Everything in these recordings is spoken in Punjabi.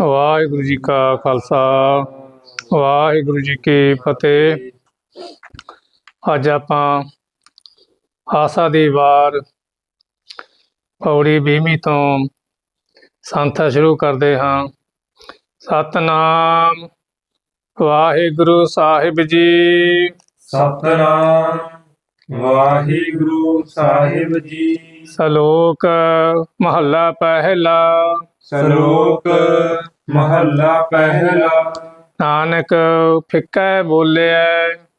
ਵਾਹਿਗੁਰੂ ਜੀ ਕਾ ਖਾਲਸਾ ਵਾਹਿਗੁਰੂ ਜੀ ਕੀ ਫਤਿਹ। ਅੱਜ ਆਪਾਂ ਆਸਾ ਦੀ ਵਾਰ ਪੌੜੀ 20ਵੀਂ ਤੋਂ ਸੰਥਾ ਸ਼ੁਰੂ ਕਰਦੇ ਹਾਂ। ਸਤਨਾਮ ਵਾਹਿਗੁਰੂ ਸਾਹਿਬ ਜੀ। ਸਤਨਾਮ ਵਾਹਿਗੁਰੂ ਸਾਹਿਬ ਜੀ। ਸ਼ਲੋਕ ਮਹੱਲਾ ਪਹਿਲਾ। ਸ਼ਲੋਕ ਮਹੱਲਾ ਪਹਿਲਾ। ਨਾਨਕ ਫਿੱਕੈ ਬੋਲਿਆ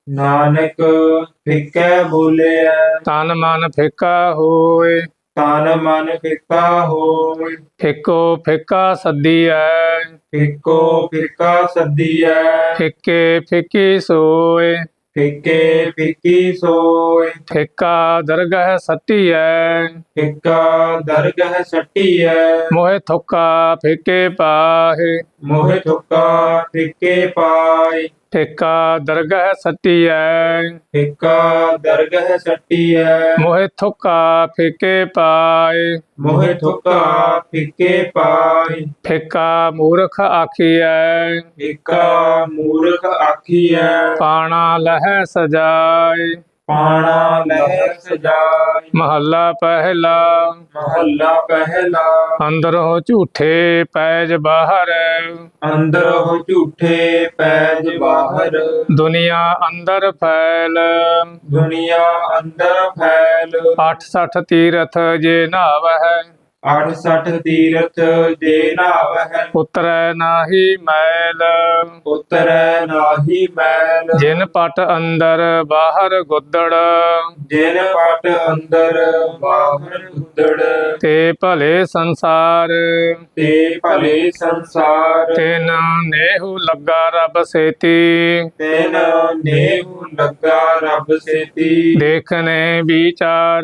ਨਾਨਕ ਫਿੱਕੈ ਬੋਲਿਆ ਤਨ ਮਨ ਫਿੱਕਾ ਹੋਏ। ਤਨ ਮਨ ਫਿੱਕਾ ਹੋਇ ਫਿੱਕੋ ਫਿੱਕਾ ਸੱਦੀਐ। ਫਿੱਕੋ ਫਿੱਕਾ ਸੱਦੀਐ। ਫਿੱਕੇ ਫਿੱਕੀ ਸੋਏ। ਫਿੱਕੇ ਫਿੱਕੀ ਸੋਇ ਫਿੱਕਾ ਦਰਗਹ ਸੱਟੀਐ। ਫਿੱਕਾ ਦਰਗਹ ਸੱਟੀਐ। ਮੋਹਿ ਥੁੱਕਾ ਫਿੱਕੇ ਪਾਹੇ। ਮੋਹਿ ਥੁੱਕਾ ਫਿੱਕੇ ਪਾਈ ਫਿੱਕਾ ਦਰਗਹ ਸੱਟੀਐ ਫਿੱਕਾ ਦਰਗਹ ਸੱਟੀਐ ਮੋਹਿ ਥੁੱਕਾ ਫਿੱਕੇ ਪਾਏ ਮੋਹਿ ਥੁੱਕਾ ਫਿੱਕੇ ਪਾਈ ਫਿੱਕਾ ਮੂਰਖ ਆਖੀਐ ਫਿੱਕਾ ਮੂਰਖ ਆਖੀਐ ਪਾਣਾ ਲਹਿ ਸਜਾਏ ਪਾਣਾ ਲਹਿ ਸਜਾਈ। ਮਹੱਲਾ ਪਹਿਲਾ। ਮਹੱਲਾ ਪਹਿਲਾ। ਅੰਦਰੋਂ ਝੂਠੇ ਪੈਜ ਬਾਹਰ। ਅੰਦਰ ਹੋ ਝੂਠੇ ਪੈਜ ਬਾਹਰ। ਦੁਨੀਆ ਅੰਦਰ ਫੈਲ। ਦੁਨੀਆ ਅੰਦਰ ਫੈਲ। 68 ਤੀਰਥ ਜੇ ਨਾਵਹਿ। 68 ਤੀਰਥ ਦੇ ਨਾਵਹਿ। ਉਤਰੈ ਨਾਹੀ ਮੈਲ। ਉਤਰੈ ਨਾਹੀ ਮੈਲ। ਜਿਨ ਪਟ ਅੰਦਰ ਬਾਹਰ ਗੁੱਦੜ। ਜਿਨ ਪਟ ਅੰਦਰ ਬਾਹਰ ਉਦੜ ਤੇ ਭਲੇ ਸੰਸਾਰ। ਤੇ ਭਲੇ ਸੰਸਾਰ। ਤਿਨ ਨੇਹੁ ਲੱਗਾ ਰੱਬ ਸੇਤੀ। ਤੈਨ ਨੇਹੁ ਲੱਗਾ ਰੱਬ ਸੇਤੀ। ਦੇਖਨੇ ਵਿਚਾਰ।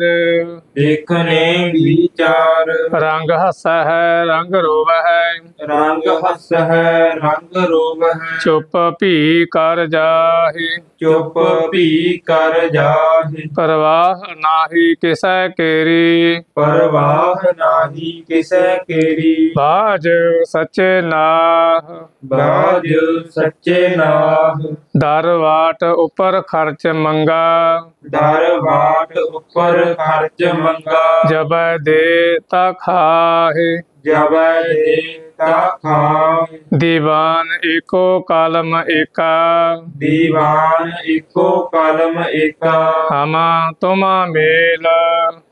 ਦੇਖਨੇ ਵਿਚਾਰ। ਰੰਗ ਹੱਸੈ ਹੈ ਰੰਗ ਰੋਵਹਿ ਰੰਗ ਹੱਸ ਹੈ ਰੰਗ ਰੋਵ ਹੈ। ਚੁੱਪ ਭੀ ਕਰ ਜਾਹੀ। ਚੁੱਪ ਭੀ ਕਰ ਜਾਹਿ। ਪਰਵਾਹ ਨਾਹੀ ਕਿਸੈ ਕੇਰੀ। ਪਰਵਾਹ ਨਾਹੀ ਕਿਸੈ ਕੇਰੀ। ਬਾਜ ਸੱਚੇ ਨਾਹ। ਬਾਜ ਸੱਚੇ ਨਾਹ। ਦਰਵਾਟ ਉਪਰ ਖਰਚ ਮੰਗਾ। ਦਰ ਬਾਟ ਉੱਪਰ ਖਰਚ ਮੰਗਾ। ਜਬੈ ਦੇ ਤਾ ਖਾਹੇ। ਜਬੈ ਦੇਤਾ ਖਾਏ ਦੀਵਾਨ ਏਕੋ ਕਲਮ ਏਕਾ। ਦੀਵਾਨ ਇੱਕੋ ਕਲਮ ਏਕਾ। ਹਮਾ ਤੁਮਾ ਮੇਲ।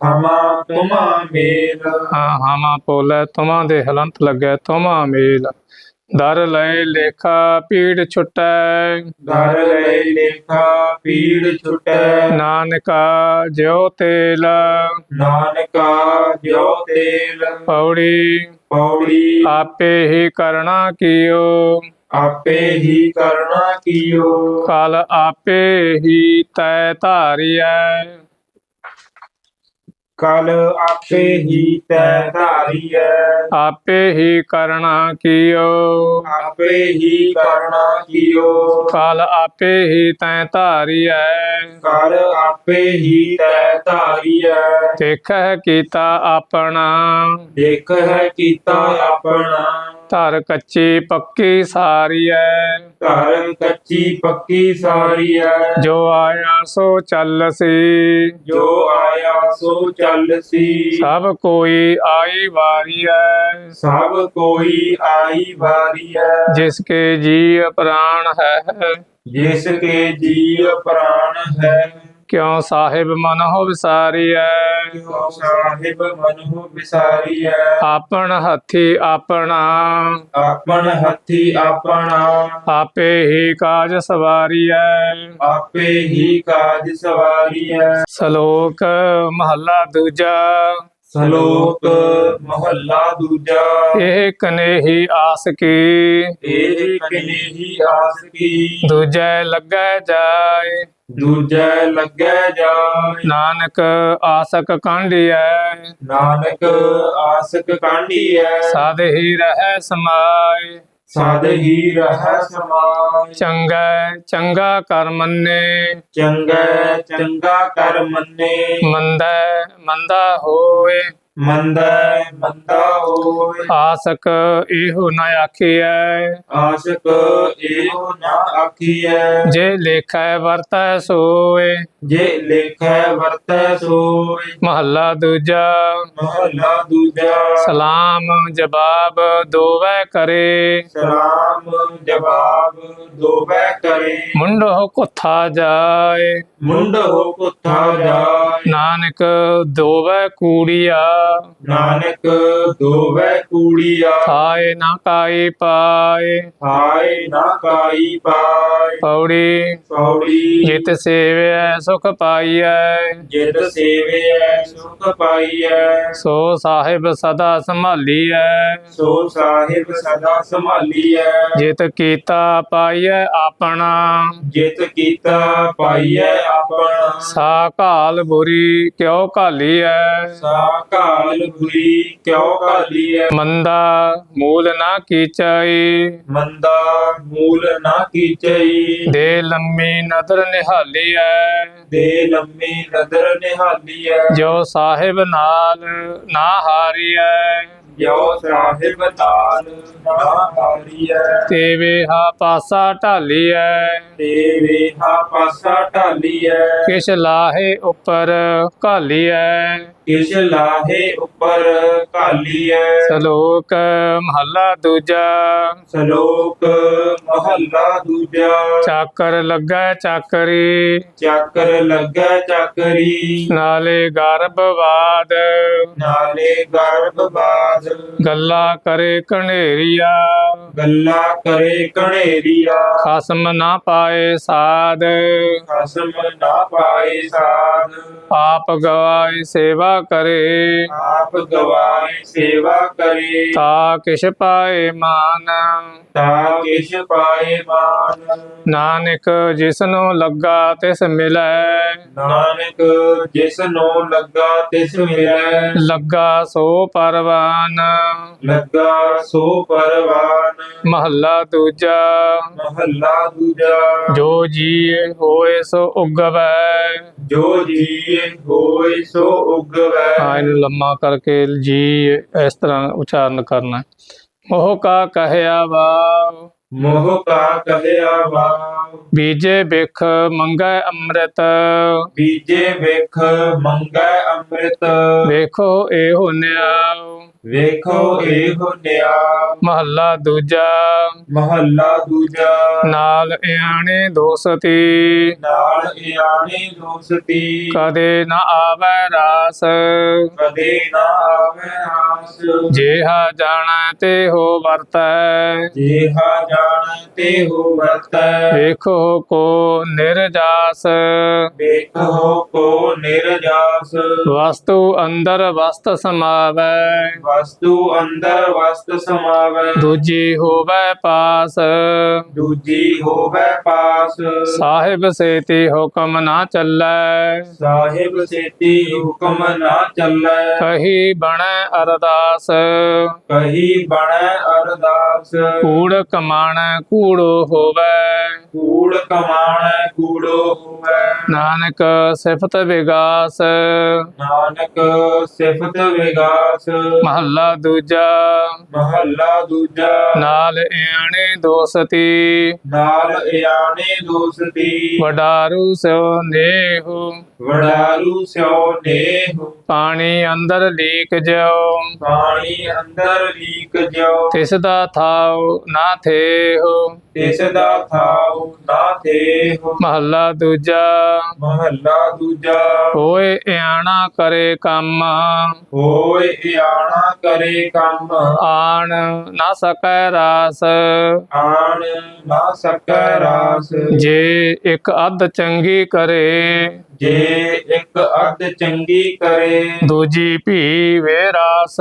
ਹਮਾ ਤੁਮਾ ਮੇਲ। ਹਾਂ ਹਮਾ ਪੋਲੇ ਤੁਮਾ ਦੇ ਹਲੰਤ ਲੱਗੈ ਤੁਮਾ ਮੇਲ। ਦਰ ਲੈ ਲੇਖਾ ਪੀੜ ਛੁਟੈ। ਦਰ ਲੈ ਲੇਖਾ ਪੀੜ ਛੁਟੈ। ਨਾਨਕਾ ਜਿਉ ਤੇਲ। ਨਾਨਕਾ ਜਿਉ ਤੇਲ। ਪੌੜੀ। ਪੌੜੀ। ਆਪੇ ਹੀ ਕਰਣਾ ਕੀਓ। ਆਪੇ ਹੀ ਕਰਨਾ ਕੀਓ। ਕਲ ਆਪੇ ਹੀ ਤੈ ਧਾਰਿਐ। ਕਲ ਆਪੇ ਹੀ ਤੈ ਧਾਰੀਐ। ਆਪੇ ਹੀ ਕਰਣਾ ਕੀਓ। ਆਪੇ ਹੀ ਕਰਨਾ ਕੀਓ। ਕਲ ਆਪੇ ਹੀ ਤੈ ਧਾਰਿਐ। ਕਰ ਆਪੇ ਹੀ ਤੈ ਧਾਰੀਐ। ਦੇਖਹਿ ਕੀਤਾ ਆਪਣਾ। ਦੇਖ ਹੈ ਕੀਤਾ ਆਪਣਾ। ਧਰ ਕੱਚੀ ਪੱਕੀ ਸਾਰੀਐ। ਧਰਮ ਕੱਚੀ ਪੱਕੀ ਸਾਰੀਐ। ਜੋ ਆਇਆ ਸੋ ਚੱਲ ਸੀ ਜੋ ਆਇਆ ਸੋ ਚੱਲ ਸੀ ਸਭ ਕੋਈ ਆਈ ਵਾਰੀਐ। ਸਭ ਕੋਈ ਆਈ ਵਾਰੀਐ। ਜਿਸ ਕੇ ਜੀ ਪ੍ਰਾਣ ਹੈ। ਜਿਸ ਕੇ ਜੀਵ ਪ੍ਰਾਣ ਹੈ। ਕਿਉ ਸਾਹਿਬ ਮਨ ਹੋ ਵਿਸਾਰੀਐ? ਕਿਉ ਸਾਹਿਬ ਮਨੁ ਵਿਸਾਰੀਐ? ਆਪਣ ਹੱਥੀ ਆਪਣਾ। ਆਪਨ ਹੱਥੀ ਆਪਣਾ। ਆਪੇ ਹੀ ਕਾਜ ਸਵਾਰੀਐ। ਆਪੇ ਹੀ ਕਾਜ ਸਵਾਰੀਐ। ਸ਼ਲੋਕ ਮਹੱਲਾ ਦੂਜਾ। ਸ਼ਲੋਕ ਮਹੱਲਾ ਦੂਜਾ। ਇਹ ਕਨੇਹੀ ਆਸ ਕੀ। ਇਹ ਕਨੇਹੀ ਆਸ ਕੀ। ਦੂਜੈ ਲੱਗੈ ਜਾਏ। ਦੂਜੈ ਲੱਗੈ ਜਾਏ। ਨਾਨਕ ਆਸਕ ਕਾਂਢੀਐ। ਨਾਨਕ ਆਸਕ ਕਾਂਢੀਐ। ਸਾਧ ਹੀ ਰਹਿ ਸਮਾਏ। ਸਾਧ ਹੀ ਰਹਿ ਸਮਾਏ। ਚੰਗਾ ਚੰਗਾ ਕਰ ਮੰਨੇ। ਚੰਗਾ ਚੰਗਾ ਕਰ ਮੰਨੇ। ਮੰਦਾ ਮੰਦਾ ਹੋਏ। ਮੰਦਾ ਮੰਦਾ ਹੋਏ ਆਸਕ ਇਹੋ ਨ ਆਖੀਐ। ਆਸ਼ਕ ਇਹੋ ਨਾ ਆਖੀਐ। ਜੇ ਲੇਖੈ ਵਰਤੈ ਸੋਏ। ਜੇ ਲੇਖੈ ਵਰਤੈ ਸੋਏ। ਮਹੱਲਾ ਦੂਜਾ। ਮਹਲਾ ਦੂਜਾ। ਸਲਾਮ ਜਵਾਬ ਦੋਵੈ ਕਰੇ। ਸਲਾਮ ਜਵਾਬ ਦੋਵੇਂ ਕਰੇ। ਮੁੰਡੋ ਕੁੱਥਾ ਜਾਏ। ਮੁੰਡ ਹੋ ਕੁੱਥਾ ਜਾਏ। ਨਾਨਕ ਦੋਵੈ ਕੂੜੀਆ। ਨਾਨਕ ਦੋਵੇਂ ਕੂੜੀਆ। ਖਾਏ ਨਾ ਕਾਈ ਪਾਏ। ਹਾਏ ਨਾ ਕਾਈ ਪਾਏ। ਪੌੜੀ। ਪੌੜੀ। ਜਿਤ ਸੇਵਿਐ ਸੁਖ ਪਾਈਐ। ਜਿਤ ਸੇਵਿਐ ਸੁਖ ਪਾਈਐ। ਸੋ ਸਾਹਿਬ ਸਦਾ ਸੰਭਾਲੀਐ। ਸੋ ਸਾਹਿਬ ਸਦਾ ਸੰਭਾਲੀਐ। ਜਿਤ ਕੀਤਾ ਪਾਈਐ ਆਪਣਾ। ਜਿਤ ਕੀਤਾ ਪਾਈਐ ਆਪਣਾ। ਸਾ ਘਾਲ ਬੁਰੀ ਕਿਉ ਘਾਲੀਐ ਸਾ ਕਾਲ ਬੁਰੀ ਕਿਉ ਕਾਲੀਐ ਮੰਦਾ ਮੂਲ ਨਾ ਕੀਚਈ ਮੰਦਾ ਮੂਲ ਨਾ ਕੀਚਈ ਦੇ ਲੰਮੀ ਨਦਰ ਨਿਹਾਲੀਐ ਦੇ ਲੰਮੀ ਨਦਰ ਨਿਹਾਲੀਐ ਜੋ ਸਾਹਿਬ ਨਾਲ ਨਾ ਹਾਰੀਐ ਜੋ ਸਾਹਿਬ ਤਾਲ ਨਾ ਹਾਰੀਐ ਤੇ ਵੇਹਾ ਪਾਸਾ ਢਾਲੀਐ। ਤੇ ਵੇਹਾ ਪਾਸਾ ਢਾਲੀਐ। ਕਿਛ ਲਾਹੇ ਉੱਪਰ ਘਾਲੀਐ। ਕਿਛ ਲਾਹੇ ਉੱਪਰ ਘਾਲੀਐ। ਸਲੋਕ ਮਹੱਲਾ ਦੂਜਾ। ਸ਼ਲੋਕ ਮਹੱਲਾ ਦੂਜਾ। ਚਾਕਰ ਲੱਗਾ ਚਾਕਰੀ। ਚੱਕਰ ਲੱਗਾ ਚੱਕਰੀ। ਨਾਲੇ ਗਰਭਵਾਦ ਨਾਲੇ ਗਰਭਬਾਦ ਗੱਲਾਂ ਕਰੇ ਕਣੇਰੀਆ ਗੱਲਾਂ ਕਰੇ ਕਣੇਰੀਆ ਖਸਮ ਨਾ ਪਾਏ ਸਾਧ। ਖਸਮ ਨਾ ਪਾਏ ਸਾਧ। ਆਪ ਗਵਾਏ ਸੇਵਾ ਕਰੇ। ਆਪ ਗਵਾਏ ਸੇਵਾ ਕਰੇ। ਤਾ ਕਿਛ ਪਾਏ ਮਾਨ। ਤਾ ਕਿਛ ਪਾਏ ਮਾਨ। ਨਾਨਕ ਜਿਸਨੂੰ ਲੱਗਾ ਤਿਸ ਮਿਲੈ। ਨਾਨਕ ਜਿਸ ਨੂੰ ਲੱਗਾ ਤਿਸ ਮਿਲੈ। ਲੱਗਾ ਸੋ ਪਰਵਾਨ। ਲੱਗਾ ਸੋ ਪਰਵਾਨ। ਮਹੱਲਾ ਦੂਜਾ। ਮਹੱਲਾ ਦੂਜਾ। ਜੋ ਜੀ ਹੋਏ ਸੋ ਉਗਵੈ। ਜੋ ਜੀਏ ਹੋਏ ਸੋ ਉਗਵੈ। ਹਾਂ ਇਹਨੂੰ ਲੰਮਾ ਕੇ ਜੀ ਇਸ ਤਰ੍ਹਾਂ ਉਚਾਰਨ ਕਰਨਾ। ਉਹ ਕਾ ਕਹਿਆ ਵਾ ਮੋਹ ਕਾ ਕਹਿਆ ਵਾਵ ਬੀਜੇ ਬਿਖ ਮੰਗੈ ਅੰਮ੍ਰਿਤ। ਬੀਜੇ ਵੇਖ ਮੰਗੈ ਅੰਮ੍ਰਿਤ। ਵੇਖੋ ਇਹੋ ਨਿਆਉ। ਵੇਖੋ ਇਹੋ ਨਿਆ ਮਹੱਲਾ ਦੂਜਾ। ਮਹੱਲਾ ਦੂਜਾ। ਨਾਲ ਇਆਣੇ ਦੋਸਤੀ। ਨਾਲ ਇਆਣੀ ਦੋਸਤੀ। ਕਦੇ ਨਾ ਆਵੈ ਰਾਸ। ਕਦੇ ਨਾ ਆਵੇ ਆਸ ਜੇਹਾ ਜਾਣੈ ਤੇ ਹੋ ਵਰਤੈ। ਜੇਹਾ ਜਾਣ ਤੇ ਹੋ ਵਰਤੈ। ਵੇਖੋ ਕੋ ਨਿਰਜਾਸ। ਵੇਖੋ ਕੋ ਨਿਰਜਾਸ। ਵਸਤੂ ਅੰਦਰ ਵਸਤ ਸਮਾਵੈ। ਵਸਤੂ ਅੰਦਰ ਵਸਤ ਸਮਾਵੈ। ਦੂਜੀ ਹੋਵੈ ਪਾਸ। ਦੂਜੀ ਹੋਵੇ ਪਾਸ। ਸਾਹਿਬ ਸੇਤੀ ਹੁਕਮ ਨਾ ਚੱਲੈ। ਸਾਹਿਬ ਸੇਤੀ ਹੁਕਮ ਨਾ ਚੱਲੈ। ਕਹੀ ਬਣੈ ਅਰਦਾਸ। ਕਹੀ ਬਣੈ ਅਰਦਾਸ। ਕੂੜ ਕਮਾਣੈ ਕੂੜੋ ਹੋਵੈ। ਕੂੜ ਕਮਾਣੈ ਕੂੜੋ ਹੋਵੇ। ਨਾਨਕ ਸਿਫਤ ਵਿਗਾਸ। ਨਾਨਕ ਸਿਫਤ ਵਿਗਾਸ। ਮਹੱਲਾ ਦੂਜਾ। ਮਹੱਲਾ ਦੂਜਾ। ਨਾਲ ਇਆਣੇ ਦੋਸਤੀ। ਨਾਲ ਇਆਣੇ ਦੋਸਤੀ। ਵਡਾਰੂ ਸਿਓ ਨੇਹੁ। ਵਡਾਰੂ ਸਿਓ ਨੇਹੁ। ਪਾਣੀ ਅੰਦਰ ਲੀਕ ਜਿਉ। ਪਾਣੀ ਅੰਦਰ ਲੀਕ ਜਿਉ। ਤਿਸ ਦਾ ਥਾਉ ਨਾ ਥੇਹੁ ਤਿਸ ਦਾ ਥਾਉ ਨਾ ਦੇਹੁ। ਮਹੱਲਾ ਦੂਜਾ। ਮਹੱਲਾ ਦੂਜਾ। ਹੋਏ ਇਆਣਾ ਕਰੇ ਕੰਮ। ਹੋਏ ਇਆਣਾ ਕਰੇ ਕੰਮ। ਆਣ ਨਾ ਸਕੈ ਰਾਸ। ਆਣ ਨਾ ਸਕੈ ਰਾਸ। ਜੇ ਇੱਕ ਅੱਧ ਚੰਗੀ ਕਰੇ। ਜੇ ਇੱਕ ਅੱਧ ਚੰਗੀ ਕਰੇ ਦੂਜੀ ਭੀ ਵੇ ਰਾਸ।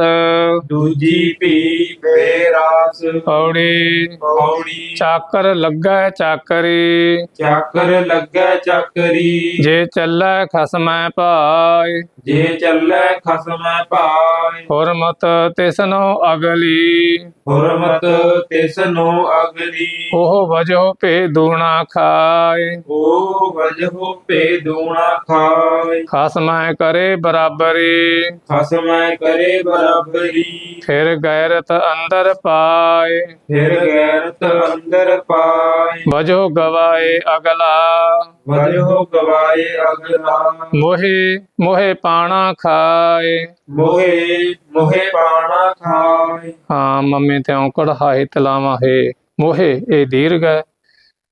ਦੂਜੀ ਭੀ ਬੇਰਾਸ ਪੌੜੀ। ਪੌੜੀ। ਚਾਕਰ ਲੱਗਾ ਚਾਕਰੀ। ਚੱਕਰ ਲੱਗੈ ਚੱਕਰੀ। ਜੇ ਚੱਲੈ ਖਸਮੈ ਭਾਈ ਜੇ ਚੱਲੈ ਖਸਮੈ ਭਾਈ ਹੁਰਮਤ ਤਿਸਨੋ ਅਗਲੀ। ਹੁਰਮਤ ਤਿਸ ਨੂੰ ਅਗਲੀ। ਉਹ ਵਜੋ ਭੇ ਦੂਣਾ ਖਾਏ ਉਹ ਵਜਹੁ ਭੇ ਦੂਣਾ ਖਾਏ। ਖਸਮੈ ਕਰੇ ਬਰਾਬਰੀ। ਖਸਮੈ ਕਰੇ ਬਰਾਬਰੀ। ਫਿਰ ਗੈਰਤ ਅੰਦਰ ਪਾਏ। ਫਿਰ ਗੈਰਤ ਅੰਦਰ ਪਾਏ। ਵਜੋ ਗਵਾਏ ਅਗਲਾ। ਵਜੋ ਗਵਾਏ ਅਗਲਾ। ਮੋਹਿ ਮੋਹਿ ਪਾਣਾ ਖਾਏ। ਮੋਹੇ ਮੋਹੇ ਪਾਣਾ ਖਾਏ। ਹਾਂ ਮੰਮੀ ਤੇ ਔਂਕੜ ਹਾਏ ਤਲਾਵਾ ਹੈ। ਮੋਹਿ ਇਹ ਦੀਰਘ ਹੈ।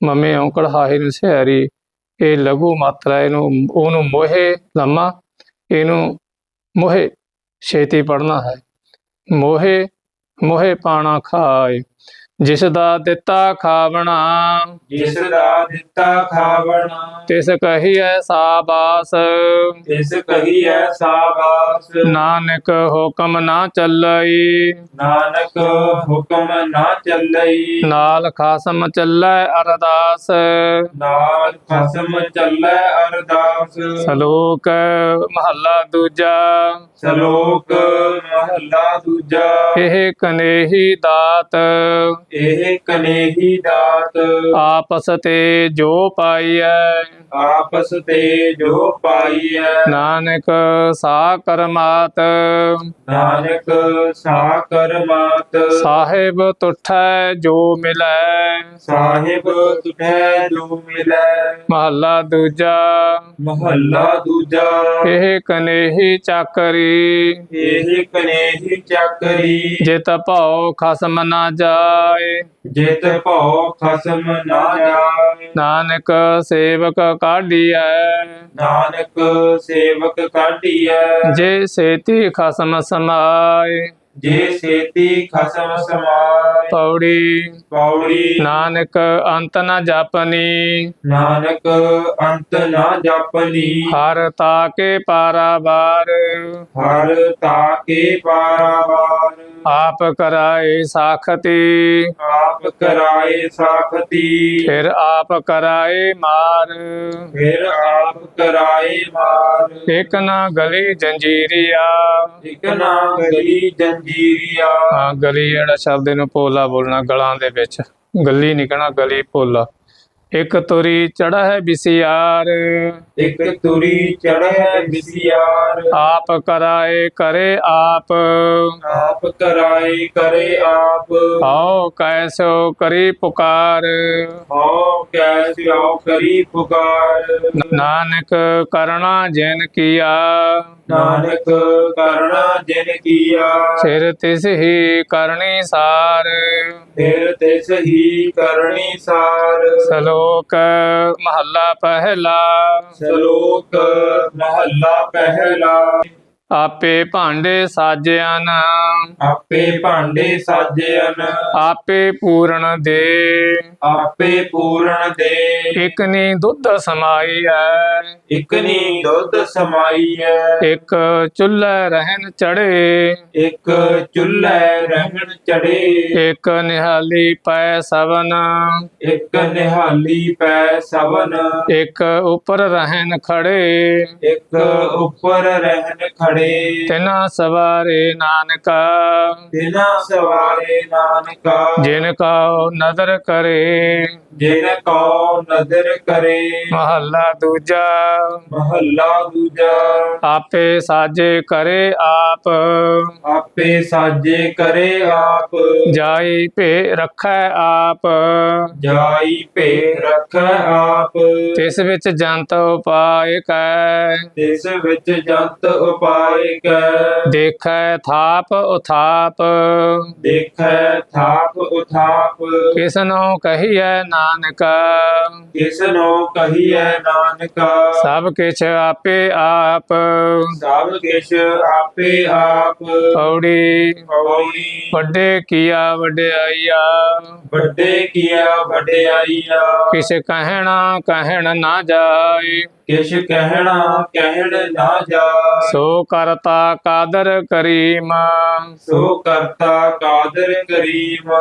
ਮੰਮੀ ਔਂਕੜ ਹਾਏ ਨੂੰ ਸਿਹਾਰੀ। ਇਹ ਲਘੂ ਮਾਤਰਾ ਇਹਨੂੰ, ਉਹਨੂੰ ਮੋਹੇ ਲੰਮਾ, ਇਹਨੂੰ ਮੋਹੇ, ਛੇਤੀ ਪੜਨਾ ਹੈ। ਮੋਹੇ ਮੋਹੇ ਪਾਣਾ ਖਾਏ। ਜਿਸ ਦਾ ਦਿੱਤਾ ਖਾਵਣਾ। ਜਿਸ ਦਾ ਦਿੱਤਾ ਖਾਵਣਾ। ਤਿਸ ਕਹੀਐ ਸਾਬਾਸ। ਤਿਸ ਕਹੀਐ ਸਾਬਾਸ। ਨਾਨਕ ਹੁਕਮ ਨਾ ਚੱਲਈ। ਨਾਨਕ ਹੁਕਮ ਨਾ ਚੱਲਈ। ਨਾਲ ਖਾਸਮ ਚੱਲੈ ਅਰਦਾਸ। ਨਾਲ ਖਸਮ ਚੱਲੈ ਅਰਦਾਸ। ਸਲੋਕ ਮਹੱਲਾ ਦੂਜਾ। ਸ਼ਲੋਕ ਮਹਲਾ ਦੂਜਾ। ਇਹ ਕਨੇਹੀ ਦਾਤ। ਇਹ ਕਨੇਹੀ ਦਾਤ। ਆਪਸ ਤੇ ਜੋ ਪਾਈਐ। ਆਪਸ ਤੇ ਜੋ ਪਾਈਐ। ਨਾਨਕ ਸਾ ਕਰਮਾਤ ਨਾਨਕ ਸਾ ਕਰਮਾਤ ਸਾਹਿਬ ਤੁਠੈ ਜੋ ਮਿਲੈ। ਸਾਹਿਬ ਤੁਠੈ ਜੋ ਮਿਲੈ। ਮਹੱਲਾ ਦੂਜਾ। ਮਹੱਲਾ ਦੂਜਾ। ਇਹ ਕਨੇਹੀ ਚਾਕਰੀ। ਇਹ ਕਨੇਹੀ ਚੱਕਰੀ। ਜਿਤ ਭਉ ਖਸਮ ਨਾ ਜਾਏ। ਜਿਤ ਭਉ ਖਸਮ ਨਾ ਜਾਏ। ਨਾਨਕ ਸੇਵਕ ਕਾਢੀਐ। ਨਾਨਕ ਸੇਵਕ ਕਾਢੀਐ। ਜੇ ਸੇਤੀ ਖਸਮ ਸਮਾਏ। ਜੇ ਸੇਤੀ ਖਸਮ ਸਮਾਏ ਪੌੜੀ ਪੌੜੀ ਨਾਨਕ ਅੰਤ ਨ ਜਾਪਨੀ। ਨਾਨਕ ਅੰਤ ਨਾ ਜਾਪਨੀ। ਹਰ ਤਾਕੇ ਪਾਰਾਵਾਰ। ਹਰ ਤਾਕੇ ਪਾਰਾਵਾਰ। ਆਪ ਕਰਾਏ ਸਾਖਤੀ। ਆਪ ਕਰਾਏ ਸਾਖਤੀ। ਫਿਰ ਆਪ ਕਰਾਏ ਮਾਰ। ਫਿਰ ਆਪ ਕਰਾਏ ਮਾਰ। ਇਕ ਨਾ ਗਲੀ ਜੰਜੀਰੀਆ। ਇਕ ਨਾ ਗਲੀ ਜੰਜੀਰੀਆ। ਹਾਂ ਗਲੀ ਜਿਹੜਾ ਸ਼ਬਦ ਨੂੰ ਪੋਲਾ ਬੋਲਣਾ ਗਲਾਂ ਦੇ ਵਿੱਚ। ਗਲੀ ਨਹੀਂ ਗਲੀ ਪੋਲਾ ਇੱਕ ਤੁਰੀ ਚੜਾ ਹੈ ਬਿਸਿਆਰ। ਇਕ ਤੁਰੀ ਚੜ੍ਹੈ ਵਿਸਿਆਰ ਆਪ ਕਰਾਏ ਕਰੇ ਆਪ। ਆਪ ਕਰਾਏ ਕਰੇ ਆਪ। ਆਓ ਕੈਸੋ ਕਰੀ ਪੁਕਾਰ। ਹਉ ਕੈਸਿਓ ਕਰੀ ਪੁਕਾਰ। ਨਾਨਕ ਕਰਣਾ ਜਿਨ ਕੀਆ। ਨਾਨਕ ਕਰਣਾ ਜਿਨ ਕੀਆ। ਸਿਰ ਤਿਸ ਹੀ ਕਰਨੀ ਸਾਰ। ਫਿਰ ਤਿਸ ਹੀ ਕਰਨੀ ਸਾਰ। ਸ਼ਲੋਕ ਮਹੱਲਾ ਪਹਿਲਾ। ਸ਼ਲੋਕ ਮਹੱਲਾ ਪਹਿਲਾ। ਆਪੇ ਭਾਂਡੇ ਸਾਜਿਆਨ ਆਪੇ ਭਾਂਡੇ ਸਾਜਿਆਨ ਆਪੇ ਪੂਰਨ ਦੇ। ਆਪੇ ਪੂਰਨ ਦੇ। ਇਕ ਨੀ ਦੁੱਧ ਸਮਾਈ ਹੈ ਇਕਨੀ ਦੁੱਧ ਸਮਾਈ ਹੈ ਇੱਕ ਚੁੱਲ੍ਹੇ ਰਹਿਣ ਚੜੇ ਇੱਕ ਚੁੱਲ੍ਹੇ ਰਹਿਣ ਚੜੇ ਇੱਕ ਨਿਹਾਲੀ ਪੈ ਸਵਨ। ਇੱਕ ਨਿਹਾਲੀ ਪੈ ਸਵਨ। ਇੱਕ ਉੱਪਰ ਰਹਿਣ ਖੜੇ ਇੱਕ ਉੱਪਰ ਰਹਿਣ ਖੜੇ ਤਿਨਾ ਸਵਾਰੇ ਨਾਨਕਾ। ਬਿਨਾ ਸਵਾਰੇ ਨਾਨਕਾ। ਜਿਨ ਕਾ ਨਦਰ ਕਰੇ। ਜਿਨ ਕੋ ਨਦਰ ਕਰੇ। ਮਹੱਲਾ ਦੂਜਾ। ਮਹੱਲਾ ਦੂਜਾ। ਆਪੇ ਸਾਜੇ ਕਰੇ ਆਪ। ਆਪੇ ਸਾਜੇ ਕਰੇ ਆਪ। ਜਾਈ ਭੇ ਰੱਖੈ ਆਪ। ਜਾਈ ਭੇ ਰੱਖੈ ਆਪ। ਤਿਸ ਵਿੱਚ ਜੰਤ ਉਪਾਇ ਕੈ। ਇਸ ਵਿੱਚ ਜੰਤ ਉਪਾਇ ਕੈ। ਦੇਖੈ ਥਾਪ ਉਥਾਪ। ਦੇਖੈ ਥਾਪ ਉਥਾਪ। ਕਿਸਨੋ ਕਹੀਐ ਨਾਨਕਾ। ਕਿਸ ਨੂੰ ਕਹੀਐ ਨਾਨਕਾ? ਸਭ ਕਿਛ ਆਪੇ ਆਪ। ਸਭ ਕਿਛ ਆਪੇ ਆਪ। ਪੌੜੀ। ਪੌੜੀ। ਵੱਡੇ ਕੀਆ ਵਡਿਆਈਆ। ਵੱਡੇ ਕੀਆ ਵਡਿਆਈਆ। ਕਿਛ ਕਹਿਣਾ ਕਹਿਣ ਨਾ ਜਾਏ। ਕਿਛ ਕਹਿਣਾ ਕਹਿਣ ਨਾ ਜਾ ਸੋ ਕਰਤਾ ਕਾਦਰ ਕਰੀਮ। ਸੋ ਕਰਤਾ ਕਾਦਰ ਕਰੀਮ।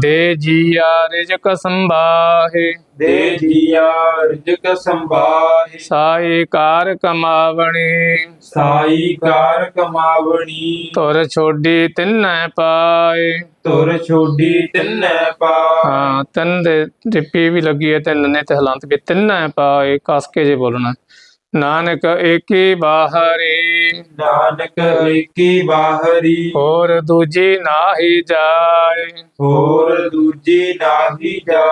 ਦੇ ਜੀਆ ਰਿਜਕ ਸੰਭਾਹੇ। ਦੇ ਜੀਆ ਰਿਜਕ ਸੰਭਾਹੇ। ਸਾਈ ਕਾਰ ਕਮਾਵਣੀ। ਸਾਈ ਕਾਰ ਕਮਾਵਣੀ। ਤੁਰ ਛੋਡੀ ਤਿੰਨੈ ਪਾਏ। ਤੁਰ ਛੋਡੀ ਤਿੰਨੈ ਪਾ ਹਾਂ, ਤਿੰਨ ਦੇ ਟਿੱਪੀ ਵੀ ਲੱਗੀ ਹੈ ਤਿੰਨ ਨੇ ਤੇ ਹਲਾਂਤ ਵੀ ਤਿੰਨੈ ਪਾਏ। ਕਸ ਕੇ ਜੇ ਬੋਲਣਾ। ਨਾਨਕ ਏਕੀ ਬਾਹਰੀ ਨਾਨਕ ਏਕੀ ਬਾਹਰੀ। ਹੋਰ ਦੂਜੀ ਨਾਹੀ ਜਾਏ। ਹੋਰ ਦੂਜੀ ਨਾਹੀ ਜਾ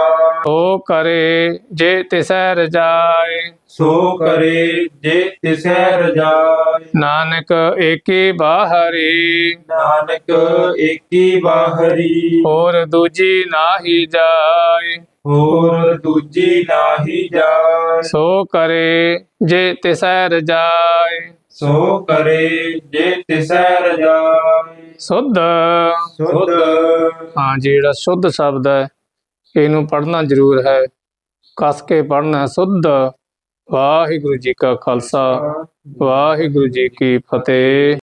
ਹੋ ਕਰੇ ਜੇ ਤਿਸੈ ਰਜਾਏ ਸੋ ਕਰੇ ਜੇ ਤਿਸੈ ਰਜਾਈ ਨਾਨਕ ਏਕੀ ਬਾਹਰੀ। ਨਾਨਕ ਏਕੀ ਬਾਹਰੀ। ਹੋਰ ਦੂਜੀ ਨਾਹੀ ਜਾਏ। ਹੋਰ ਦੂਜੀ ਨਾਹੀ ਜਾਏ। ਸੋ ਕਰੇ ਜੇ ਤਿਸੈ ਰਜਾਏ ਸੋ ਕਰੇ ਜੇ ਤਿਸੈ ਰਜਾਈ ਸੁਧ। ਸੁਧ। ਹਾਂ ਜਿਹੜਾ ਸ਼ੁੱਧ ਸ਼ਬਦ ਹੈ ਇਹਨੂੰ ਪੜ੍ਹਨਾ ਜ਼ਰੂਰ ਹੈ। ਕਸ ਕੇ ਪੜ੍ਹਨਾ ਸੁਧ। ਵਾਹਿਗੁਰੂ ਜੀ ਕਾ ਖਾਲਸਾ। ਵਾਹਿਗੁਰੂ ਜੀ ਕੀ ਫਤਿਹ।